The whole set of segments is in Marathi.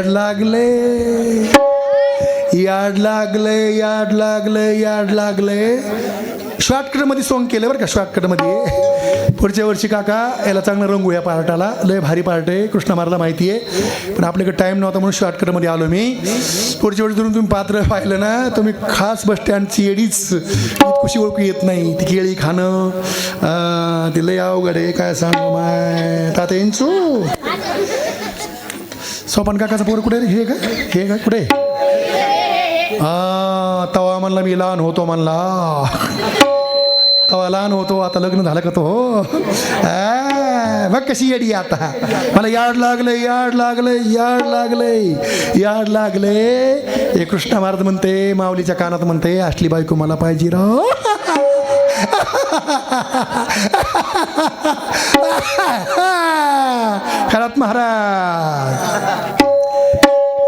याड लागले. याड लागले याड लागले याड लागले. शॉर्टकटमध्ये सॉंग केले बरं का शॉर्टकटमध्ये. पुढच्या वर्षी काका याला चांगलं रंगू या पार्टाला. लय भारी पार्ट आहे कृष्णमारला माहिती आहे. पण आपल्याकडे टाईम नव्हता म्हणून शॉर्टकटमध्ये आलो मी. पुढच्या वर्षी धरून तुम्ही पात्र पाहिलं ना तुम्ही खास बस स्टँडची एडीच. कशी ओळखू येत नाही. ती केळी खाणं ते लय अवघड आहे काय सांग माय. तात्यांचू सोपान काकाचा पोर कुठे रे? हे का हे का कुठे? हा तवा म्हणला मी लहान होतो म्हणला. तवा लहान होतो आता लग्न झालं का तो? हो बघ कशी येडी आता. मला याड लागले याड लागले याड लागले याड लागले हे कृष्ण महाराज म्हणते माऊलीच्या कानात म्हणते असली बायको मला पाहिजे राव खरात महाराज.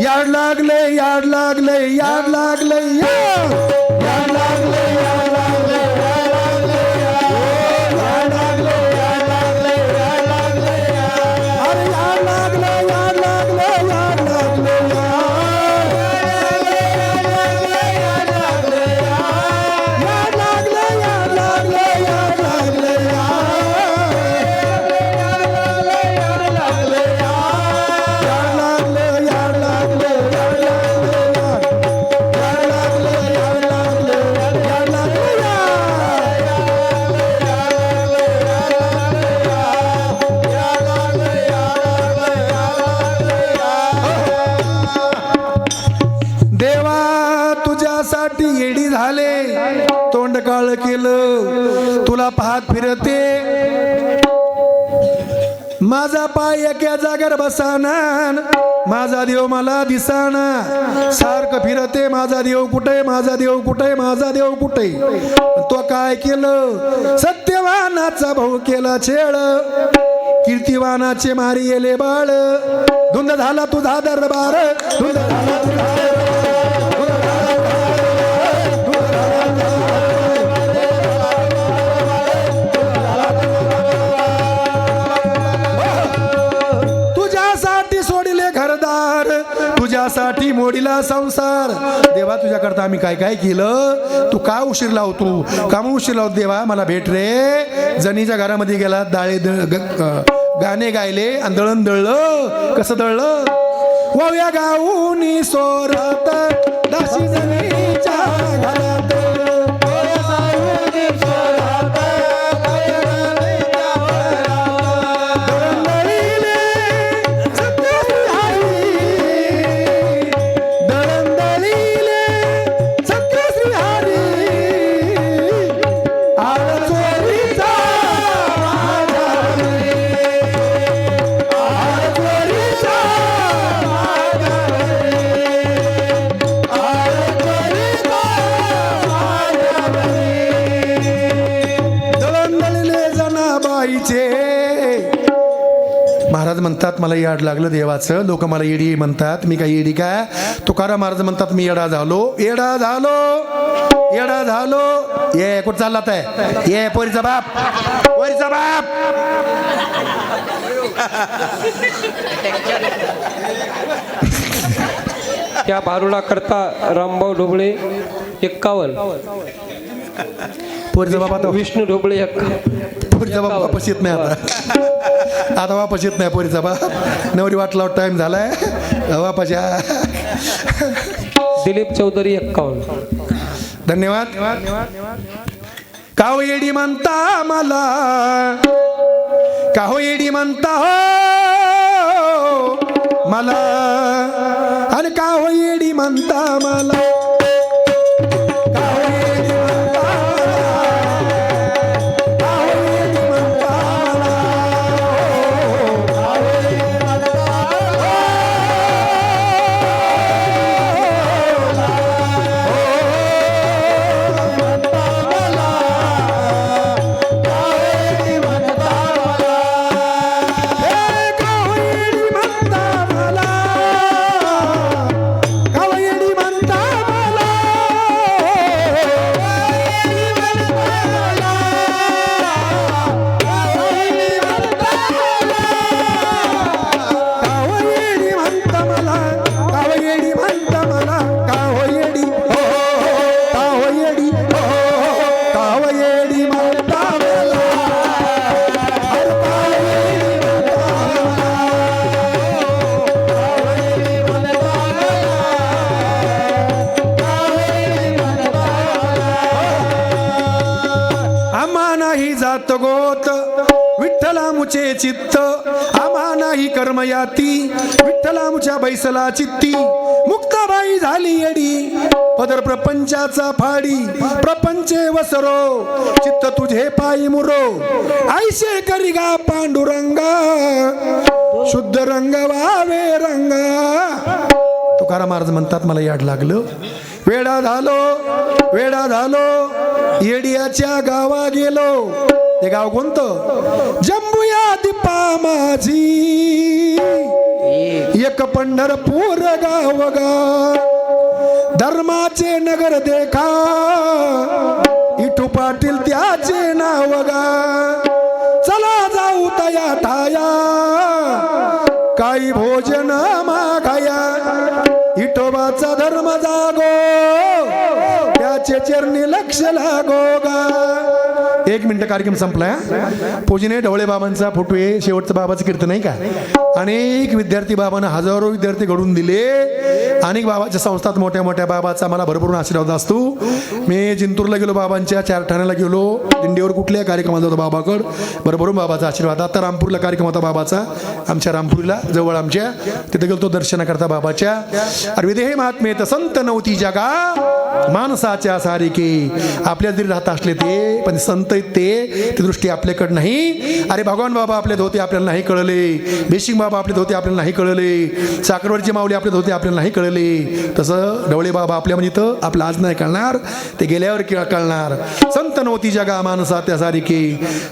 याड लागले याड लागले याड लागले याड देवा तुझ्यासाठी येडी झाले. तोंड काळ केलं तुला पाहत फिरते. माझा पाय एका जागर बसाना माझा देव मला दिसाना. सारखं फिरते माझा देव कुठे माझा देव कुठे माझा देव कुठे? तो काय केलं? सत्यवानाचा भाऊ केला छेड. कीर्तिवानाचे मारी येले बाळ. धुंद झाला तुझा दरबार. धुंद झाला तुझा तुझ्यासाठी मोडीला संसार. देवा तुझ्याकरता आम्ही काय काय केलं? तू का उशीर लावतो का मग उशीर लावतो देवा मला भेट रे. जणीच्या घरामध्ये गेला दाळे दळ ग- गाणे गायले आणि दळण दळलं. कसं दळलं? वाव्या गाऊनी सोरत दाशी म्हणतात मला याड लागलं देवाचं. लोक मला येडी म्हणतात मी काय येडी काय? तुकाराम महाराज म्हणतात मी येडा झालो. येडा झालो. येडा झालो. ये कुठं चालला आहे? ये पोरीचा बाप. पोरीचा बाप. त्या भारुडा करता रामभाऊ ढोबळे एक्कावन्न. पोरीचा आता. विष्णू ढोबळे एक्कावन्न. पोरीचा बाप वापस येत नाही आता. आता वापस येत नाही पोरीचा बाप. नवरी वाट लावत टाइम झालाय. वापस या. दिलीप चौधरी एक्कावन्न. धन्यवाद. काहो येडी म्हणता मला. काहो येडी म्हणता हो मला. आणि काहो येडी म्हणता मला. होत. विठ्ठलामुचे चित्त आम्हा नाही कर्मयाती विठ्ठलामुच्या बैसला चित्ती. मुक्ताबाई झाली येडी. पदर प्रपंचाचा फाडी. प्रपंचे वसरो. चित्त तुझे पायी मुरो. आईशे करिगा पांडुरंगा. शुद्ध रंग वावे रंगा. तुकाराम महाराज म्हणतात मला याड लागलं. वेडा झालो. वेडा झालो. येडियाच्या गावा गेलो. हे गाव कोणतं? जम्बुया दीपा माझी एक पंढरपूर गाव गा. धर्माचे नगर देखा. इठू पाटील त्याचे नाव गा. चला जाऊ तया ठाया काही भोजन मागाया. इटोबाचा धर्म जागो. त्याचे चरणी लक्ष लागो गा. एक मिनिट कार्यक्रम संपलाय. पूजने ढवळे बाबांचा फोटो आहे. शेवटचं बाबाचं कीर्तन नाही का? अनेक विद्यार्थी बाबांना हजारो विद्यार्थी घडून दिले. अनेक बाबाच्या संस्थात मोठ्या मोठ्या बाबाचा मला भरभरून आशीर्वाद असतो. मी जिंतूरला गेलो बाबांच्या चार ठाण्याला गेलो. दिंडीवर कुठल्याही कार्यक्रमात होता बाबाकड? भरभरून बाबाचा आशीर्वाद. आता रामपूरला कार्यक्रम होता बाबाचा. आमच्या रामपुरीला जवळ आमच्या. तिथे गेलो तो दर्शनाकरता बाबाच्या. अरे हे महात्मे संत नव्हती जगा. माणसाच्या सारिके. आपल्या जरी राहत असले ते पण संत आहेत ते ती दृष्टी आपल्याकडे नाही. अरे भगवान बाबा आपले धोते आपल्याला नाही कळले. बेशिंग बाबा आपले धोते आपल्याला नाही कळले. साखरवरची माऊली आपले धोते आपल्याला नाही कळले. तसं डवळे बाबा आपल्या म्हणजे तर आपलं आज नाही कळणार. ते गेल्यावर किंवा कळणार. संत नव्हती जगा माणसा त्या सारिके.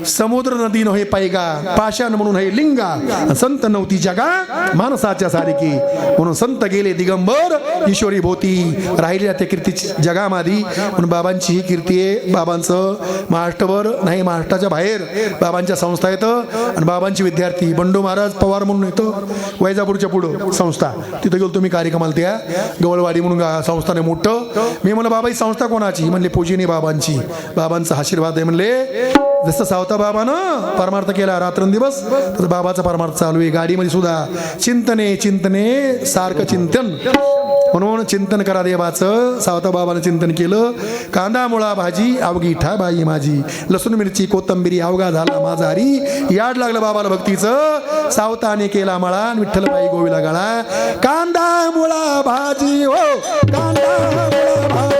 समुद्र नदी नव्हे पायगा पाषाण म्हणून हे लिंगा. संत नव्हती जगा माणसाच्या सारिके. म्हणून संत गेले दिगंबर ईश्वरी भोवती. राहिलेल्या त्या कीर्ती जगामाधी म्हणून बाबांची ही कीर्ती आहे. बाबांचं महाराष्ट्रभर नाही महाराष्ट्राच्या बाहेर बाबांच्या संस्था येतं आणि बाबांचे विद्यार्थी बंडू महाराज पवार म्हणून येतं वैजापूरच्या पुढं संस्था. तिथं गेलो तुम्ही कार्यक्रमाला त्या गवळवाडी म्हणून संस्थाने मोठं. मी म्हणलं बाबा ही संस्था कोणाची? म्हणले पूजिनी बाबांची. बाबांचा आशीर्वाद आहे म्हणले जसं सावता बाबानं परमार्थ केला रात्रंदिवस तसं बाबाचा परमार्थ चालू आहे. गाडीमध्ये सुद्धा चिंतने चिंतने सारखं चिंतन. म्हणून चिंतन करा देवाचं. सावता बाबानं चिंतन केलं. कांदा मुळा भाजी अवघी ठा बाई माझी. लसूण मिरची कोथंबिरी अवघा झाला माझा हरी. याड लागलं बाबाला भक्तीचं. सावताने केला मळा विठ्ठलबाई गोवीला गळा. कांदा मुळा भाजी हो. कांदा मुळा भाजी.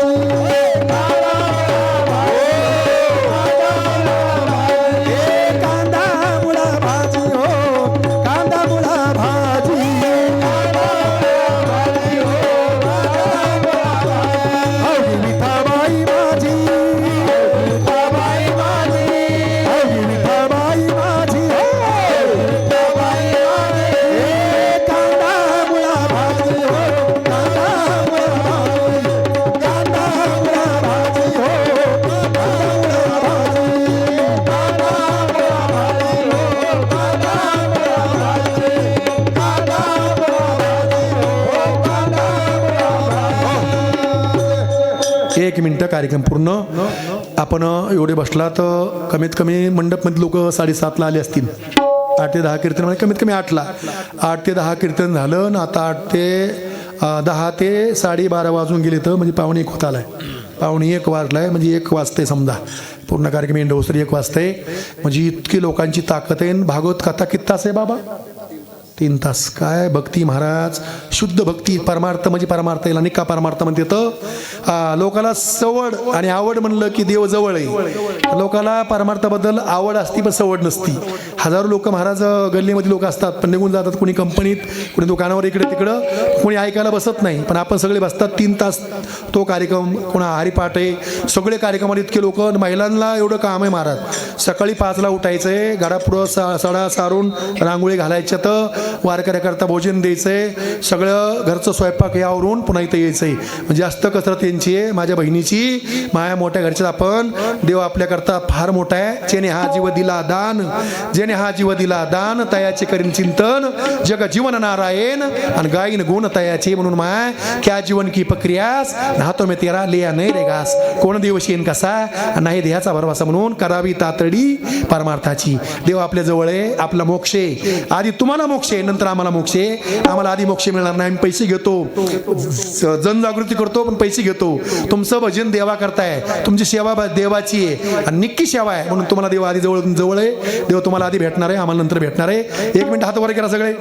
कार्यक्रम पूर्ण. आपण एवढे बसला तर कमीत कमी मंडपमध्ये लोक साडेसातला आले असतील. आठ ते दहा कीर्तन म्हणजे कमीत कमी आठला. आठ ते दहा कीर्तन झालं ना आता आठ ते दहा ते साडेबारा वाजून गेले तर म्हणजे पाहुणे एक होत आलाय. पाहुणे एक वाजलाय म्हणजे एक वाजते समजा. पूर्ण कार्यक्रम इंडोसरी एक वाजते म्हणजे इतकी लोकांची ताकद आहे आणि भागवत कथा किती तास आहे बाबा? तीन तास. काय? भक्ती महाराज. शुद्ध भक्ती. परमार्थ म्हणजे परमार्थ. येईल निका का परमार्थ म्हणते तर लोकाला सवड आणि आवड म्हणलं की देव जवळ आहे. लोकाला परमार्थाबद्दल आवड असती पण सवड नसती. हजारो लोक महाराज गल्लीमध्ये लोक असतात पण निघून जातात कोणी कंपनीत कोणी दुकानावर इकडे तिकडं कोणी ऐकायला बसत नाही. पण आपण सगळे बसतात तीन तास तो कार्यक्रम कोणा हरिपाठ आहे सगळे कार्यक्रमात इतके लोक महिलांना एवढं काम आहे महाराज. सकाळी पाचला उठायचं आहे गाडापुढं सा सडा सारून रांगोळी घालायच्या तर वारकऱ्याकरता भोजन द्यायचंय. सगळं घरचं स्वयंपाक यावरून पुन्हा इथं यायचंय. म्हणजे जास्त कसरत यांची आहे माझ्या बहिणीची. माया मोठ्या घरच्यात आपण. देव आपल्याकरता फार मोठा आहे. जेने हा जीव दिला दान जेने हा जीव दिला दान तयाचे करीन चिंतन. जग जीवन नारायण आणि गायीन गुण तयाचे म्हणून माय. क्या जीवन की प्रक्रियास? नाहतो मी तेरा लिया नाही रे घास. कोण दिवस येईन कसा? नाही देहाचा भरवासा म्हणून करावी तातडी परमार्थाची. देव आपल्या जवळ आहे आपला मोक्ष आहे. आधी तुम्हाला मोक्ष आहे नंतर आम्हाला मोक्ष. आहे आम्हाला आधी मोक्ष मिळणार नाही आम्ही पैसे घेतो. जनजागृती करतो पण पैसे घेतो. तुमचं भजन देवा करताय. तुमची सेवा देवाची आहे. आणि निक्की सेवा आहे. म्हणून तुम्हाला देव आधी जवळ जवळ आहे. देव तुम्हाला आधी भेटणार आहे आम्हाला नंतर भेटणार आहे. एक मिनिट हात वर करा सगळे.